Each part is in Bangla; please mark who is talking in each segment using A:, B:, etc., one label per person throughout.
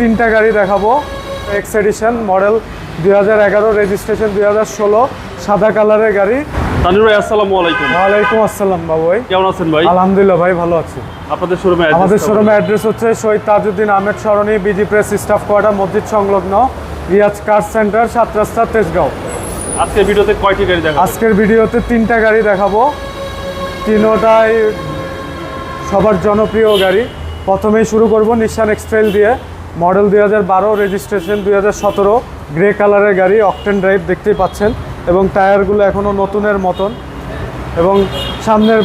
A: তিনটা গাড়ি দেখাবো। এক্স এডিশন মডেল দুই হাজার এগারো রেজিস্ট্রেশন দুই হাজার ষোলো সাদা কালারের গাড়ি।
B: তানির ভাই আসসালামু আলাইকুম।
A: ওয়ালাইকুম আসসালাম বাবু ভাই
B: কেমন আছেন ভাই?
A: আলহামদুলিল্লাহ ভাই ভালো আছি।
B: আপনাদের শোরুমে
A: আমাদের শোরুমের অ্যাড্রেস হচ্ছে Shahid Tajuddin Ahmed Sarani BG press staff quarter মসজিদ সংলগ্ন রিয়াজ কার সেন্টার সাত রাস্তা তেজগাঁও।
B: আজকে ভিডিওতে কয়টি গাড়ি দেখা
A: আজকের ভিডিওতে তিনটা গাড়ি দেখাবো। তিনোটাই সবার জনপ্রিয় গাড়ি। প্রথমেই শুরু করব নিশান এক্সট্রেল দিয়ে। মডেল দুই হাজার বারো রেজিস্ট্রেশন দুই সতেরো গ্রে কালারের গাড়ি অকটেন ড্রাইভ দেখতেই পাচ্ছেন। এবং টায়ারগুলো এখনও নতুনের মতন। এবং সামনের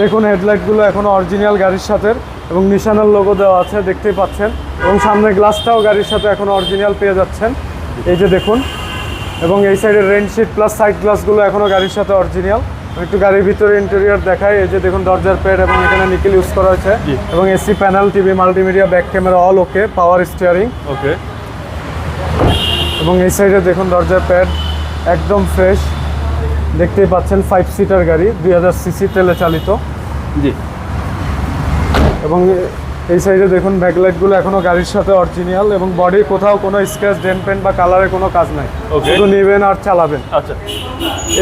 A: দেখুন হেডলাইটগুলো এখনও অরিজিনাল গাড়ির সাথে। এবং নিশানের লোগো দেওয়া আছে, দেখতেই পাচ্ছেন। এবং সামনের গ্লাসটাও গাড়ির সাথে এখন অরিজিনাল পেয়ে যাচ্ছেন। এই যে দেখুন। এবং এই সাইডের রেন শিট প্লাস সাইড গ্লাসগুলো এখনও গাড়ির সাথে অরিজিনাল একটু গাড়ির ভিতরে ইন্টেরিয়ার দেখাই। এই যে দেখুন দরজার প্যাড এবং এখানে নিকেল ইউজ করা হয়েছে। এবং AC panel TV multimedia back camera all okay power steering
B: okay
A: এবং এই সাইডে দেখুন দরজার প্যাড একদম ফ্রেশ দেখতেই পাচ্ছেন ফাইভ সিটার গাড়ি দুই হাজার সিসি তেলে চালিত।
B: জি।
A: এবং এই সাইডে দেখুন ব্যাকলাইটগুলো এখনও গাড়ির সাথে অরিজিনাল এবং বডি কোথাও কোনো স্ক্র্যাচ পেন্ট বা কালারে কোনো কাজ নাই. শুধু নেবেন আর চালাবেন।
B: আচ্ছা।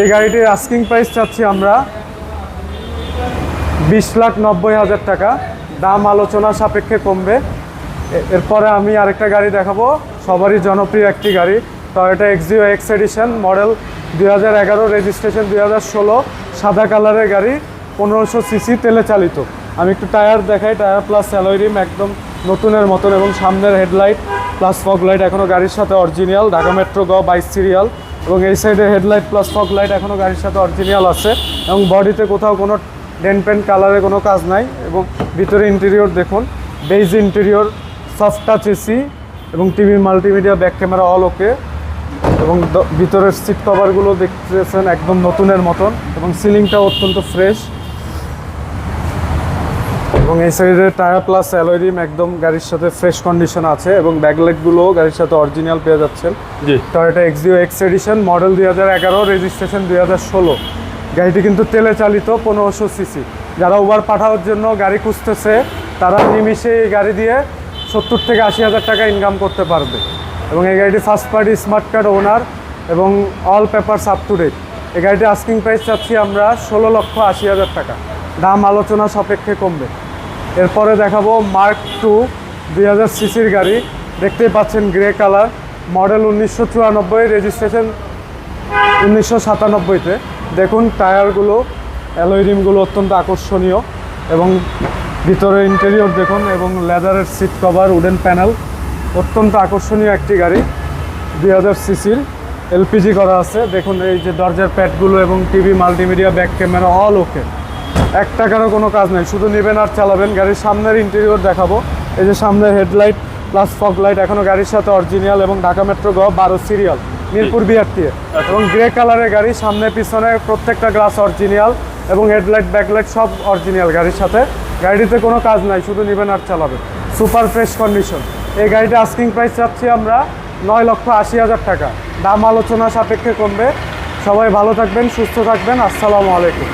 A: এই গাড়িটির আস্কিং প্রাইস চাচ্ছি আমরা বিশ লাখ নব্বই হাজার টাকা। দাম আলোচনা সাপেক্ষে কমবে। এরপরে আমি আরেকটা গাড়ি দেখাবো। সবারই জনপ্রিয় একটি গাড়ি Toyota Axio X edition model দুই হাজার এগারো রেজিস্ট্রেশন দুই হাজার ষোলো সাদা কালারের গাড়ি পনেরোশো সিসি তেলে চালিত। আমি একটু টায়ার দেখাই, টায়ার প্লাস অ্যালয় রিম একদম নতুনের মতন এবং সামনের হেডলাইট প্লাস ফগ লাইট এখনও গাড়ির সাথে অরিজিনাল ঢাকা মেট্রো গ বাইশ সিরিয়াল এবং এই সাইডে হেডলাইট প্লাস ফগ লাইট এখনও গাড়ির সাথে অরিজিনাল আছে এবং বডিতে কোথাও কোনো ডেন পেন্ট কালারে কোনো কাজ নাই এবং ভিতরে ইন্টেরিয়র দেখুন beige interior soft touch AC এবং TV multimedia back camera all okay এবং ভিতরের সিট কভারগুলো দেখতেছেন একদম নতুনের মতন এবং সিলিংটা অত্যন্ত ফ্রেশ এবং এই সাইডে টায়ার প্লাস অ্যালোরিম একদম গাড়ির সাথে ফ্রেশ কন্ডিশন আছে এবং ব্যাকলাইটগুলোও গাড়ির সাথে অরিজিনাল পেয়ে যাচ্ছেন।
B: জি।
A: Toyota Axio X edition model দুই হাজার এগারো রেজিস্ট্রেশন দুই হাজার ষোলো। গাড়িটি কিন্তু তেলে চালিত পনেরোশো সিসি যারা ওভার পাঠানোর জন্য গাড়ি খুঁজতেছে তারা নিমিশে এই গাড়ি দিয়ে সত্তর থেকে আশি হাজার টাকা ইনকাম করতে পারবে। এবং এই গাড়িটি first party smart card owner এবং all papers up to date এই গাড়িটি আস্কিং প্রাইস চাচ্ছি আমরা ষোলো লক্ষ আশি হাজার টাকা। দাম আলোচনা সাপেক্ষে কমবে। এরপরে দেখাবো মার্ক টু দুই হাজার সিসির গাড়ি। দেখতেই পাচ্ছেন গ্রে কালার মডেল উনিশশো চুরানব্বই রেজিস্ট্রেশন উনিশশো সাতানব্বইতে। দেখুন, টায়ারগুলো রিমগুলো অত্যন্ত আকর্ষণীয় এবং ভিতরে ইন্টেরিয়র দেখুন এবং লেদারের সিট কভার উডেন প্যানেল অত্যন্ত আকর্ষণীয় একটি গাড়ি, দুই হাজার সিসির এলপিজি করা আছে। দেখুন, এই যে দরজার প্যাডগুলো এবং TV multimedia back camera all okay এক টাকারও কোনো কাজ নেই। শুধু নেবেন আর চালাবেন। গাড়ির সামনের ইন্টেরিয়র দেখাবো। এই যে সামনের হেডলাইট প্লাস ফগ লাইট এখনও গাড়ির সাথে অরিজিনাল এবং ঢাকা মেট্রো গ বারো সিরিয়াল মিরপুর বিআরটিএ। এবং গ্রে কালারের গাড়ি সামনে পিছনে প্রত্যেকটা গ্লাস অরিজিনাল এবং হেডলাইট ব্যাকলাইট সব অরিজিনাল গাড়ির সাথে। গাড়িতে কোনো কাজ নাই শুধু নেবেন আর চালাবেন। সুপার ফ্রেশ কন্ডিশন এই গাড়িটা আস্কিং প্রাইস চাচ্ছি আমরা নয় লক্ষ আশি হাজার টাকা। দাম আলোচনা সাপেক্ষে কমবে। সবাই ভালো থাকবেন সুস্থ থাকবেন। আসসালামু আলাইকুম।